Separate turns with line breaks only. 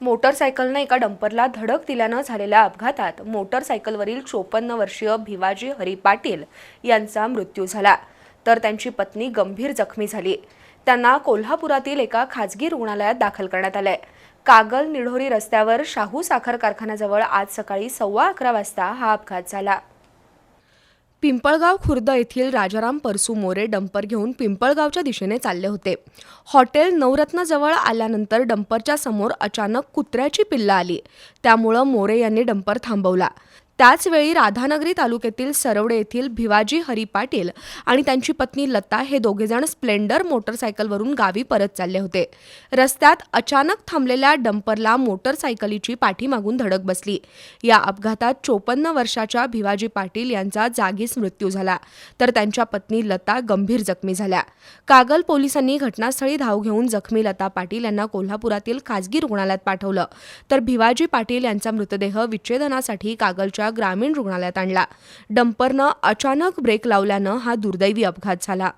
मोटरसायकलनं एका डंपरला धडक दिल्यानं झालेल्या अपघातात मोटरसायकलवरील चोपन्न वर्षीय भिवाजी हरी पाटील यांचा मृत्यू झाला. तर त्यांची पत्नी गंभीर जखमी झाली. त्यांना कोल्हापुरातील एका खाजगी रुग्णालयात दाखल करण्यात आलंय. कागल निढोरी रस्त्यावर शाहू साखर कारखान्याजवळ आज सकाळी सव्वा अकरा वाजता हा अपघात झाला. पिंपळगाव खुर्द येथील राजाराम परसू मोरे डंपर घेऊन पिंपळगावच्या दिशेने चालले होते. हॉटेल नवरत्नजवळ आल्यानंतर डंपरच्या समोर अचानक कुत्र्याची पिल्लं आली. त्यामुळं मोरे यांनी डंपर थांबवला. त्याचवेळी राधानगरी तालुक्यातील सरवडे येथील भिवाजी हरी पाटील आणि त्यांची पत्नी लता हे दोघेजण स्प्लेंडर मोटरसायकलवरून गावी परत चालले होते. रस्त्यात अचानक थांबलेल्या डंपरला मोटरसायकलीची पाठीमागून धडक बसली. या अपघातात चोपन्न वर्षाच्या भिवाजी पाटील यांचा जागीच मृत्यू झाला तर त्यांच्या पत्नी लता गंभीर जखमी झाल्या. कागल पोलिसांनी घटनास्थळी धाव घेऊन जखमी लता पाटील यांना कोल्हापुरातील खासगी रुग्णालयात पाठवलं तर भिवाजी पाटील यांचा मृतदेह विच्छेदनासाठी कागलच्या ग्रामीण रुग्णालयात आणला. डंपरनं अचानक ब्रेक लावल्यानं हा दुर्दैवी अपघात झाला.